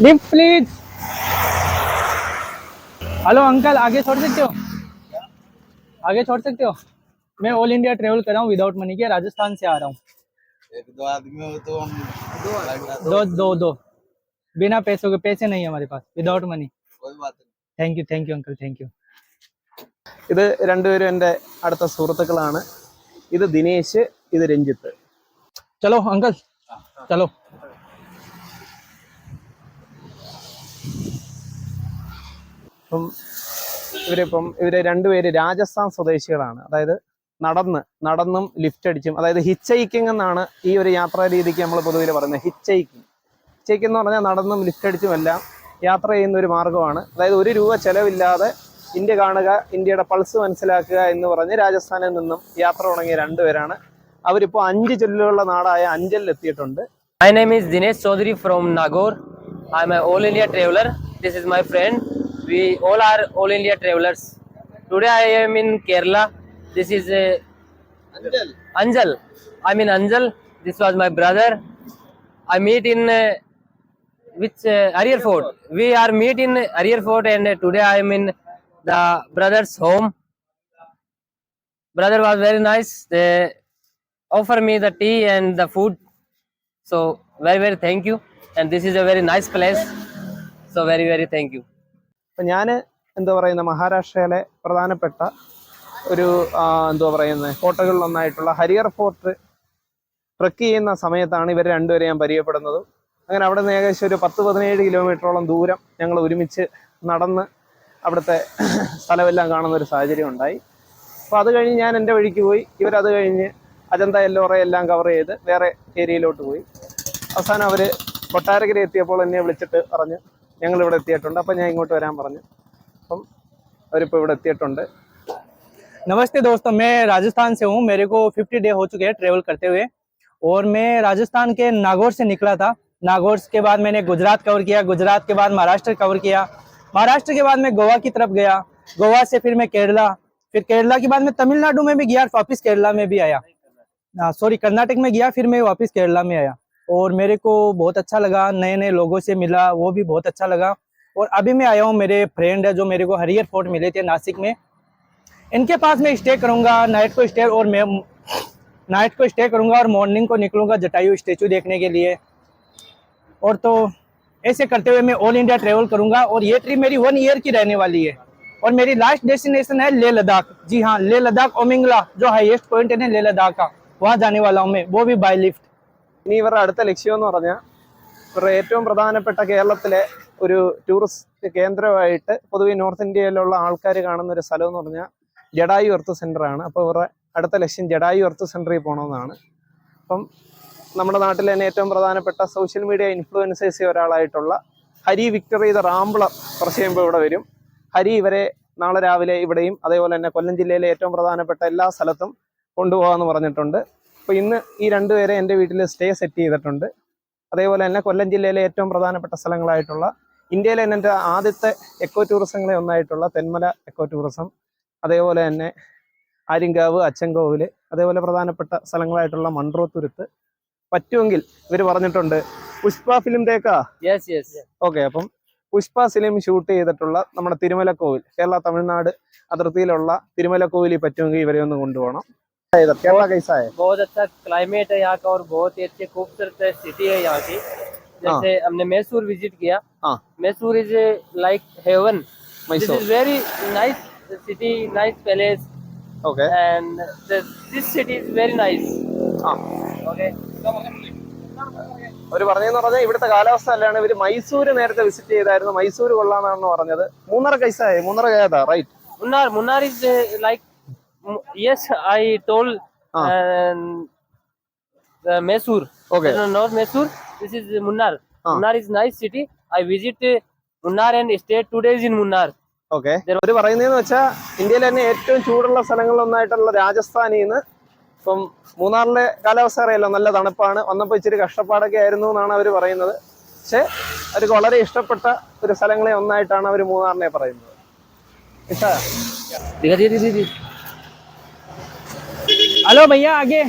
Lift please hello uncle आगे छोड़ सकते हो आगे छोड़ सकते हो मैं ऑल इंडिया ट्रेवल कर रहा हूँ विदाउट मनी के राजस्थान से आ रहा हूँ एक दो आदमी हो तो हम लगना दो दो दो बिना पैसों के पैसे नहीं है हमारे पास विदाउट मनी कोई बात नहीं thank you thank you uncle thank you ഇത് രണ്ടുപേരും എൻ്റെ അടുത്ത സുഹൃത്തുക്കളാണ് ഇത് ദിനേശ് ഇത് രഞ്ജിത്ത് चलो अंकल चलो അപ്പം ഇവരിപ്പം ഇവർ രണ്ടുപേര് രാജസ്ഥാൻ സ്വദേശികളാണ്. അതായത് നടന്ന് നടന്നും ലിഫ്റ്റ് അടിച്ചും അതായത് ഹിച്ചൈക്കിംഗ് എന്നാണ് ഈ ഒരു യാത്രാ രീതിക്ക് നമ്മൾ പൊതുവിൽ പറയുന്നത്. ഹിച്ചൈക്കിംഗ് ഹിച്ചൈക്കിംഗ് എന്ന് പറഞ്ഞാൽ നടന്നും ലിഫ്റ്റ് അടിച്ചും എല്ലാം യാത്ര ചെയ്യുന്ന ഒരു മാർഗമാണ്. അതായത് ഒരു രൂപ ചെലവില്ലാതെ ഇന്ത്യ കാണുക ഇന്ത്യയുടെ പൾസ് മനസ്സിലാക്കുക എന്ന് പറഞ്ഞ് രാജസ്ഥാനിൽ നിന്നും യാത്ര തുടങ്ങിയ രണ്ടുപേരാണ് അവരിപ്പോൾ അഞ്ച് ചൊല്ലുകളുടെ നാടായ അഞ്ചലിൽ എത്തിയിട്ടുണ്ട്. My name is Dinesh from from I am a all India traveler. This is my friend. We all are All India travelers. Today I am in Kerala. This is uh, Anjal. I'm in Anjal. This was my brother. I meet in uh, which uh, Fort. We are meet in Arier Fort and uh, today I am in the brother's home. Brother was very nice. They offer me the tea and the food. So very very thank you. And this is a very nice place. So very very thank you. അപ്പം ഞാൻ എന്താ പറയുന്ന മഹാരാഷ്ട്രയിലെ പ്രധാനപ്പെട്ട ഒരു എന്താ പറയുന്നത് കോട്ടകളിലൊന്നായിട്ടുള്ള Harihar fort truck ചെയ്യുന്ന സമയത്താണ് ഇവർ രണ്ടുപേരെ ഞാൻ പരിചയപ്പെടുന്നതും. അങ്ങനെ അവിടെ നിന്ന് ഏകദേശം ഒരു പത്ത് പതിനേഴ് കിലോമീറ്ററോളം ദൂരം ഞങ്ങൾ ഒരുമിച്ച് നടന്ന് അവിടുത്തെ സ്ഥലമെല്ലാം കാണുന്ന ഒരു സാഹചര്യം ഉണ്ടായി. അപ്പോൾ അത് കഴിഞ്ഞ് ഞാൻ എന്റെ വഴിക്ക് പോയി. ഇവരത് കഴിഞ്ഞ് അജന്ത എല്ലോറ എല്ലാം കവർ ചെയ്ത് വേറെ ഏരിയയിലോട്ട് പോയി. അവസാനം അവർ കൊട്ടാരക്കര എത്തിയപ്പോൾ എന്നെ വിളിച്ചിട്ട് പറഞ്ഞു ഞങ്ങൾ ഇവിടെ എത്തിയിട്ടുണ്ട് അപ്പം ഞാൻ ഇങ്ങോട്ട് വരാൻ പറഞ്ഞു അപ്പം അവരിപ്പോൾ ഇവിടെ എത്തിയിട്ടുണ്ട് नमस्ते दोस्तों मैं राजस्थान से हूँ मेरे को 50 डे हो चुके हैं ट्रेवल करते हुए और मैं राजस्थान के नागौर से निकला था नागौर के बाद मैंने गुजरात कवर किया गुजरात के बाद महाराष्ट्र कवर किया महाराष्ट्र के बाद मैं गोवा की तरफ गया गोवा से फिर मैं केरला फिर केरला के बाद मैं तमिलनाडु में भी गया और वापिस केरला में भी आया सॉरी कर्नाटक में गया फिर मैं वापस केरला में आया और मेरे को बहुत अच्छा लगा नए नए लोगों से मिला, वो भी बहुत अच्छा लगा। और अभी मैं आया हूँ, मेरे फ्रेंड है जो मेरे को हरियर फोर्ट मिले थे नासिक में। इनके पास मैं स्टे करूँगा नाइट को स्टे और मैं नाइट को स्टे करूँगा और मॉर्निंग को निकलूँगा जटायु स्टेचू देखने के लिए। और तो ऐसे करते हुए मैं ऑल इंडिया ट्रेवल करूँगा और ये ट्रिप मेरी वन ईयर की रहने वाली है। और मेरी लास्ट डेस्टिनेशन है लेह लद्दाख। जी हाँ लेह लद्दाख ओमिंगला जो हाईएस्ट पॉइंट है ना लेह लद्दाख का, वहाँ जाने वाला हूँ मैं, वो भी बाई लिफ्ट ഇനി ഇവരുടെ അടുത്ത ലക്ഷ്യം എന്ന് പറഞ്ഞാൽ ഇവരുടെ ഏറ്റവും പ്രധാനപ്പെട്ട കേരളത്തിലെ ഒരു ടൂറിസ്റ്റ് കേന്ദ്രമായിട്ട് പൊതുവെ നോർത്ത് ഇന്ത്യയിലുള്ള ആൾക്കാർ കാണുന്ന ഒരു സ്ഥലം എന്ന് പറഞ്ഞാൽ ജഡായു എർത്ത് സെന്റർ ആണ് അപ്പോൾ ഇവരുടെ അടുത്ത ലക്ഷ്യം ജഡായു എർത്ത് സെന്ററിൽ പോകണമെന്നാണ് അപ്പം നമ്മുടെ നാട്ടിൽ തന്നെ ഏറ്റവും പ്രധാനപ്പെട്ട സോഷ്യൽ മീഡിയ ഇൻഫ്ലുവൻസേഴ്സ് ഒരാളായിട്ടുള്ള ഹരി വിക്ടറി ദ റാംബ്ലർ കുറച്ച് കഴിയുമ്പോൾ ഇവിടെ വരും. ഹരി ഇവരെ നാളെ രാവിലെ ഇവിടെയും അതേപോലെ തന്നെ കൊല്ലം ജില്ലയിലെ ഏറ്റവും പ്രധാനപ്പെട്ട എല്ലാ സ്ഥലത്തും കൊണ്ടുപോകാമെന്ന് പറഞ്ഞിട്ടുണ്ട്. അപ്പോൾ ഇന്ന് ഈ രണ്ടുപേരെ എന്റെ വീട്ടിൽ സ്റ്റേ സെറ്റ് ചെയ്തിട്ടുണ്ട്. അതേപോലെ തന്നെ കൊല്ലം ജില്ലയിലെ ഏറ്റവും പ്രധാനപ്പെട്ട സ്ഥലങ്ങളായിട്ടുള്ള ഇന്ത്യയിലെ തന്നെ എന്റെ ആദ്യത്തെ എക്കോ ടൂറിസങ്ങളെ ഒന്നായിട്ടുള്ള തെന്മല എക്കോ ടൂറിസം അതേപോലെ തന്നെ ആര്യങ്കാവ് അച്ചൻകോവിൽ അതേപോലെ പ്രധാനപ്പെട്ട സ്ഥലങ്ങളായിട്ടുള്ള മൺട്രോത്തുരുത്ത്. പറ്റുമെങ്കിൽ ഇവർ പറഞ്ഞിട്ടുണ്ട്. പുഷ്പ ഫിലിം തേക്കാ യെസ് യെസ് ഓക്കെ അപ്പം പുഷ്പ ഫിലിം ഷൂട്ട് ചെയ്തിട്ടുള്ള നമ്മുടെ തിരുമലക്കോവിൽ കേരള തമിഴ്നാട് അതിർത്തിയിലുള്ള തിരുമലക്കോവിലിൽ പറ്റുമെങ്കിൽ ഇവരെ ഒന്ന് കൊണ്ടുപോകണം. ഏതാ? കേരള കൈസായ बहुत अच्छा क्लाइमेट है यहाँ का और बहुत ही अच्छी खूबसूरत सिटी है यहाँ की जैसे हमने मैसूर विजिट किया हाँ। Mysore is like heaven this Mysore is very nice city nice palace okay and the, this city is very nice ആ okay അവർ പറഞ്ഞതെന്ന് പറഞ്ഞാൽ ഇവിടുത്തെ കാലാവസ്ഥ അല്ലാണ് ഇവര് മൈസൂര് നേരത്തെ വിസിറ്റ് ചെയ്തായിരുന്നു മൈസൂര് കൊള്ളാന്നാണ് പറഞ്ഞത് മൂന്നര കൈസായ മൂന്നര കയതാ right munnar munnar is uh, like mm, yes, I told Ah. um, the Mysore. Okay. No, not Mysore. This is Munnar. Ah. Munnar is nice city. I visit uh, Munnar and stay two days in Munnar. Okay അവർ പറയുന്നതെന്ന് വെച്ചാൽ ഇന്ത്യയിലെ തന്നെ ഏറ്റവും ചൂടുള്ള സ്ഥലങ്ങളിലൊന്നായിട്ടുള്ള രാജസ്ഥാനിൽ നിന്ന് ഇപ്പം മൂന്നാറിലെ കാലാവസ്ഥ അറിയാലോ നല്ല തണുപ്പാണ് വന്നപ്പോൾ ഇച്ചിരി കഷ്ടപ്പാടൊക്കെ ആയിരുന്നു എന്നാണ് അവർ പറയുന്നത് പക്ഷേ അവർക്ക് വളരെ ഇഷ്ടപ്പെട്ട ഒരു സ്ഥലങ്ങളെ ഒന്നായിട്ടാണ് അവർ മൂന്നാറിനെ പറയുന്നത് ഇഷ്ട Dikha, dikha, dikha, dikha. Hello भैया आगे